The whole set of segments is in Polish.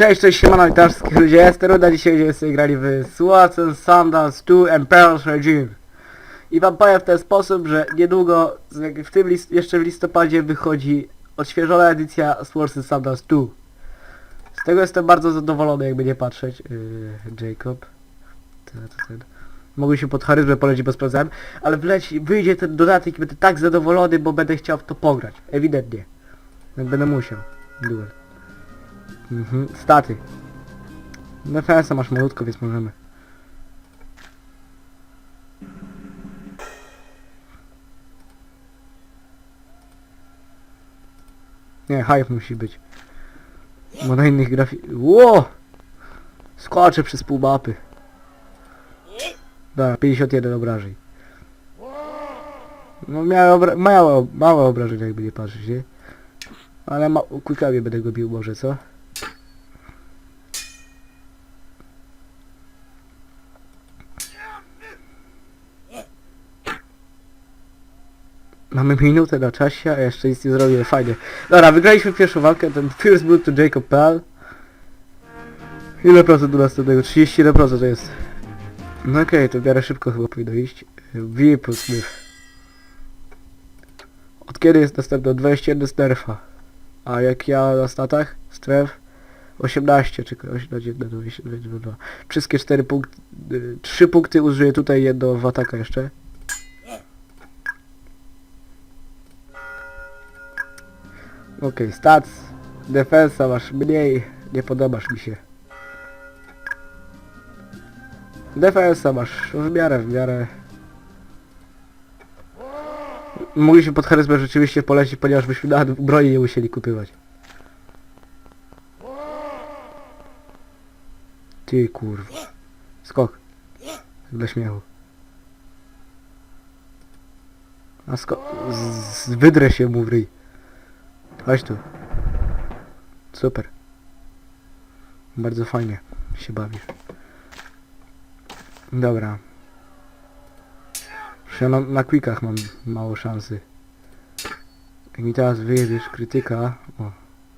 Cześć, cześć, siemano, witam wszystkich ludzi, jest Ruda, dzisiaj będziemy sobie grali w and Sandals 2 Emperor's Regime. I wam powiem w ten sposób, że niedługo, w tym list, jeszcze w listopadzie wychodzi odświeżona edycja and Sandals 2. Z tego jestem bardzo zadowolony, jakby nie patrzeć. Yy, Jacob. Ten, ten. Mogę się pod charyzmę polecić, bo sprawdzałem. Ale wleci, wyjdzie ten dodatek i będę tak zadowolony, bo będę chciał w to pograć. Ewidentnie. Będę musiał. Duel. Mhm, staty. Defensa masz malutko, więc możemy. Nie, hype musi być. Bo na innych grafik... Ło! Skoczę przez pół mapy. Dobra, 51 obrażeń. No miałem obra małe, małe obrażenia jakby nie patrzeć, nie? Ale ma kujkami będę go bił może, co? Mamy minutę na czasie, a jeszcze nic nie zrobiłem, fajnie. Dobra, wygraliśmy pierwszą walkę, ten First Blood to Jacob Pell. Ile procent do następnego? 31% to jest. No okej, to w miarę szybko chyba powinno iść. Whip Smith. Od kiedy jest następny? Od 21 z nerfa. A jak ja na statach? Stref? 18, czy 18, 22. Wszystkie 4 punkty, 3 punkty użyję tutaj, jedno w ataka jeszcze. Okej, stats, defensa masz mniej, nie podobasz mi się. Defensa masz w miarę, w miarę. Mogliśmy pod charyzmę rzeczywiście polecić, ponieważ byśmy nawet broni nie musieli kupywać. Ty kurwa. Skok. Dla śmiechu. A skok... Wydrę się mu w ryj. Chodź tu. Super. Bardzo fajnie się bawisz. Dobra. Już ja na, na quickach mam mało szansy. Jak mi teraz wyjebiesz krytyka... O,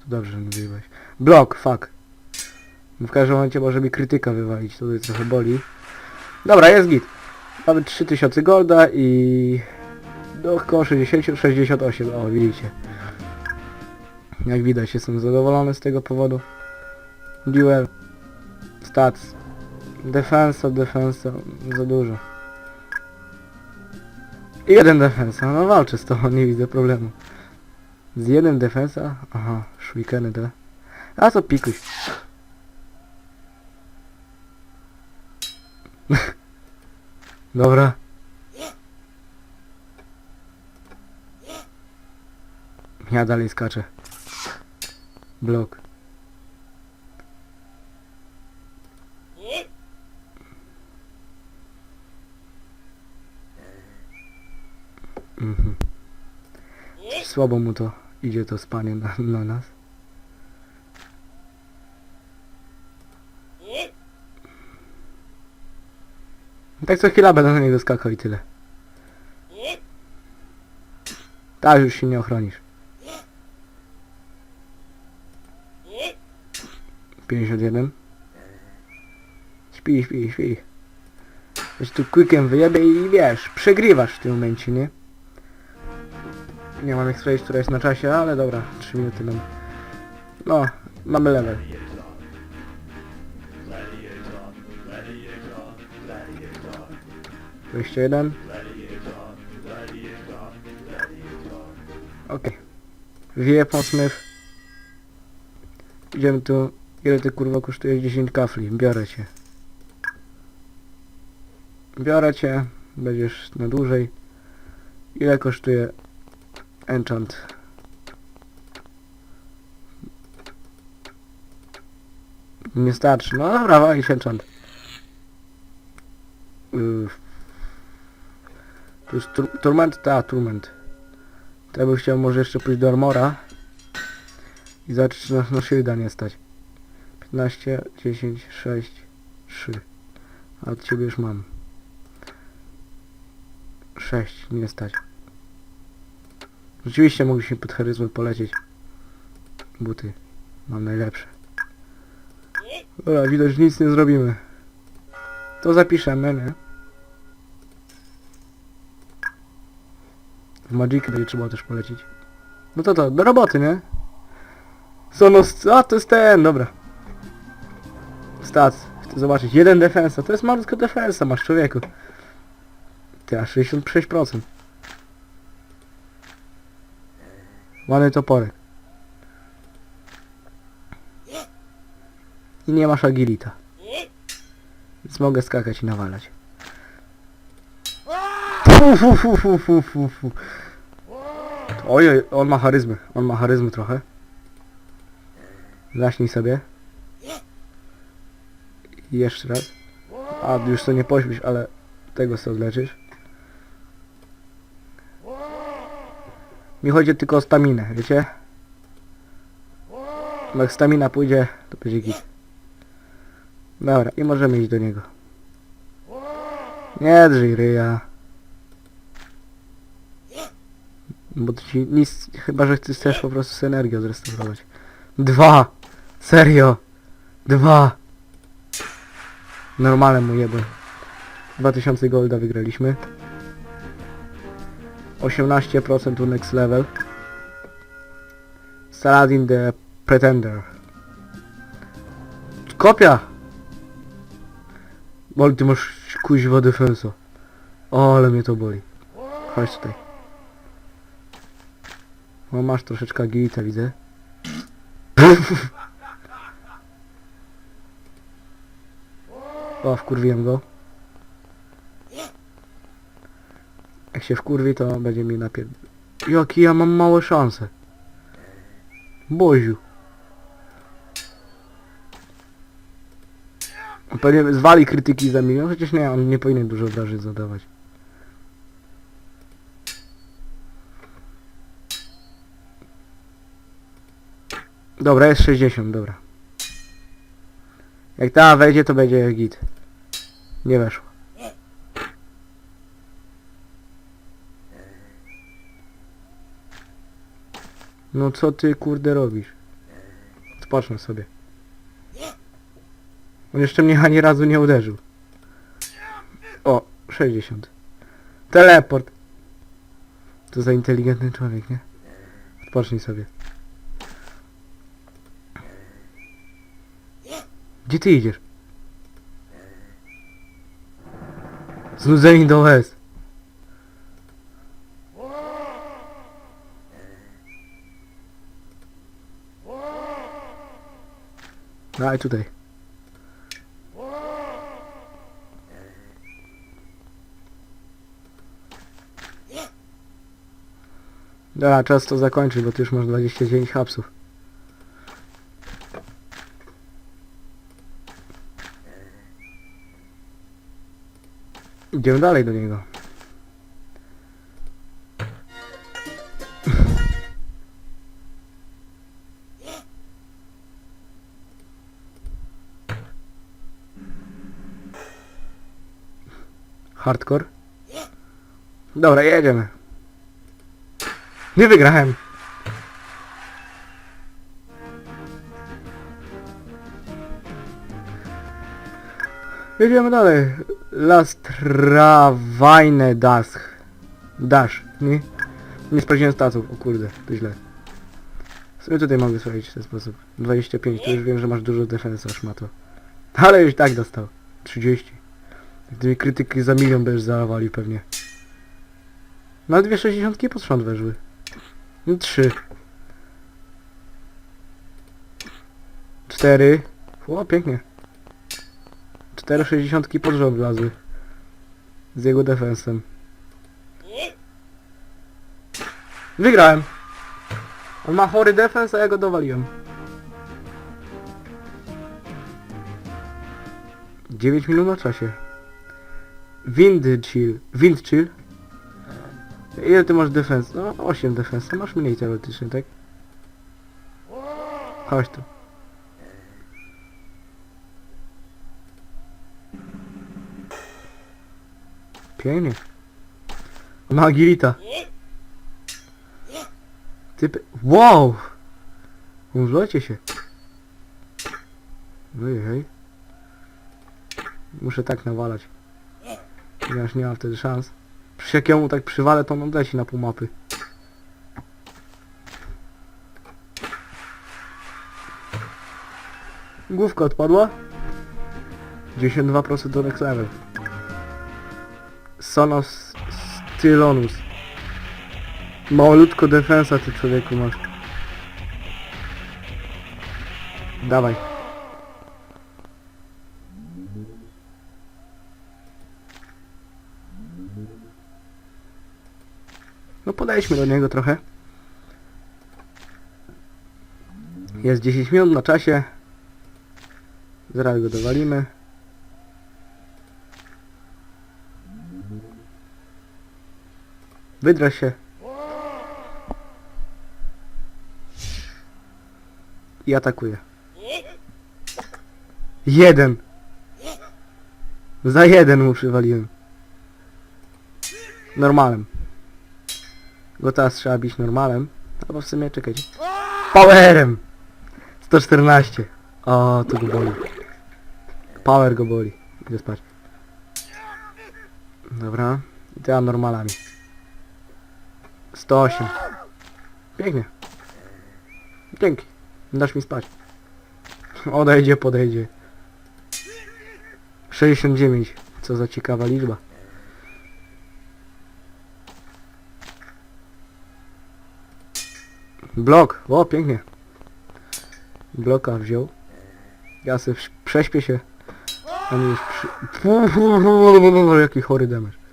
to dobrze, że mi wyjebałeś. Blok, fuck. W każdym momencie może mi krytyka wywalić, to trochę boli. Dobra, jest git. Mamy 3000 golda i... Do około 60, 68, o widzicie. Jak widać jestem zadowolony z tego powodu. Duel. Stats. Defensa, defensa. Za dużo. Jeden defensa. No walczę z tobą, nie widzę problemu. Z jednym defensa? Aha, shurikeny te. A to pikuj. Dobra. Ja dalej skaczę. Blok. Mhm. Słabo mu to idzie to spanie na, na nas. Tak co chwila będę na niego skakał i tyle. Tak już się nie ochronisz. 51 Śpi, śpi, śpi. Weź tu quickiem wyjebie i wiesz, przegrywasz w tym momencie, nie? Nie mam jak sprawdzić, która jest na czasie, ale dobra, 3 minuty mam. No, mamy level. Dwadzieścia jeden. Okej. Wie pan Smith. Idziemy tu. Ile ty kurwa kosztuje 10 kafli? Biorę cię. Biorę cię. Będziesz na dłużej. Ile kosztuje enchant? Nie starczy. No dobra, walić enchant. Uff. To jest tur turment? Ta, turment. To ja bym chciał może jeszcze pójść do armora. I zobaczyć czy nas na shielda nie stać. 15, 10, 6, 3. A od ciebie już mam. 6, nie stać. Rzeczywiście mogliśmy pod charyzmę polecieć. Buty. Mam najlepsze. Dobra, widać, nic nie zrobimy. To zapiszemy, nie? W Magic będzie trzeba też polecić. No to to, do roboty, nie? Sonos... A, to jest ten, dobra. Stats. Chcę zobaczyć. Jeden defensa. To jest malutko defensa, masz człowieku. Ty, a 66%. Ładny toporek. I nie masz agilita. Więc mogę skakać i nawalać. Ojej, on ma charyzmy. On ma charyzmy trochę. Zaśnij sobie. Jeszcze raz. A, już to nie pośpisz, ale tego sobie odleczysz. Mi chodzi tylko o staminę, wiecie? Bo jak stamina pójdzie, to będzie git. Dobra, i możemy iść do niego. Nie drżyj ryja. Bo to ci nic, chyba że chcesz po prostu z energią zrestaurować. Dwa! Serio! Dwa! Normalne mu jebę. 2000 golda wygraliśmy. 18% to next level. Saladin the Pretender. Kopia! Boli, ty masz kuźwa defenso. O, ale mnie to boli. Chodź tutaj. O, masz troszeczkę agilita, widzę. O, wkurwiłem go. Jak się wkurwi, to będzie mi napier... Jaki ja mam małe szanse. Boziu. On pewnie zwali krytyki za milion, chociaż nie, on nie powinien dużo obrażeń zadawać. Dobra, jest 60, dobra. Jak ta wejdzie, to będzie git. Nie weszło. No co ty kurde robisz? Odpocznę sobie. On jeszcze mnie ani razu nie uderzył. O, 60. Teleport. To za inteligentny człowiek, nie? Odpocznij sobie. Gdzie ty idziesz? Znudzeni do łez. Daj tutaj. Dobra, czas to zakończyć, bo ty już masz 29 hapsów. Idziemy dalej do niego. Hardcore? Dobra, jedziemy. Nie wygrałem. Jedziemy dalej. Lastrawajne Dash. Dash, nie? Nie sprawdziłem statów, o kurde, to źle. W sumie tutaj mogę sprawdzić w ten sposób. 25, to już wiem, że masz dużo defensa, szmato. Ale już tak dostał. 30. Gdyby krytyki za milion będziesz zalawali pewnie. No dwie sześćdziesiątki pod rząd weszły. No trzy. Cztery. O, pięknie. Cztery sześćdziesiątki pod rząd wlazły. Z jego defensem. Wygrałem. On ma chory defens, a ja go dowaliłem. 9 minut na czasie. Wind chill. Ile ty masz defens? No 8 defens. Masz mniej teoretycznie, tak? Chodź tu. Pięknie. Ma agilita. Typy... Wow! Umrzecie się. Ojej. Muszę tak nawalać. Ponieważ nie mam wtedy szans. Przecież jak ją mu tak przywalę, to on odleci na pół mapy. Główka odpadła. 92% do next level. Sonos Stylonus. Malutko defensa ty człowieku masz. Dawaj. No podejdźmy do niego trochę. Jest 10 minut na czasie. Zaraz go dowalimy. Wydraź się. I atakuje. Jeden. Za jeden mu przywaliłem. Normalem. Go teraz trzeba bić normalem. Albo w sumie czekajcie. Powerem! 114. O, to go boli. Power go boli. Idę spać. Dobra. I teraz normalami. 108. Pięknie. Dzięki. Dasz mi spać. Odejdzie, podejdzie. 69. Co za ciekawa liczba. Blok. O, pięknie. Bloka wziął. Ja sobie prześpię się. A nie już przy... Jaki chory damage.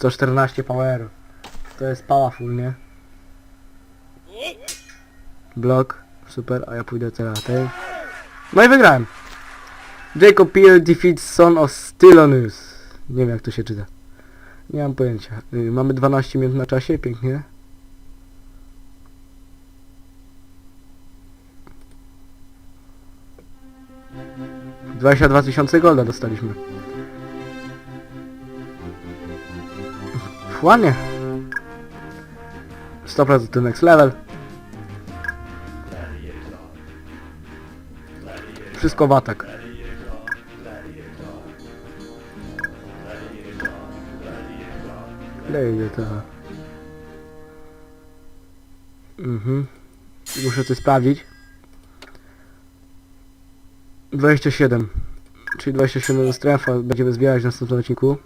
114 power. To jest powerful, nie? Blok. Super, a ja pójdę teraz tej. No i wygrałem. Jacob Peel defeats Son of Stylonus. Nie wiem jak to się czyta. Nie mam pojęcia. Y, Mamy 12 minut na czasie, pięknie. Dwadzieścia dwa tysiące golda dostaliśmy. Ładnie. 100% to next level. Wszystko w atak. To. Mhm. Muszę coś sprawdzić. 27. Czyli 27 strefa będziemy zbierać w następnym odcinku.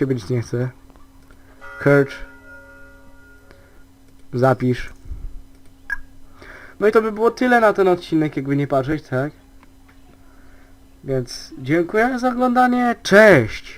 Ciebie nie chcę. Kurcz. Zapisz. No i to by było tyle na ten odcinek, jakby nie patrzeć, tak? Więc dziękuję za oglądanie. Cześć!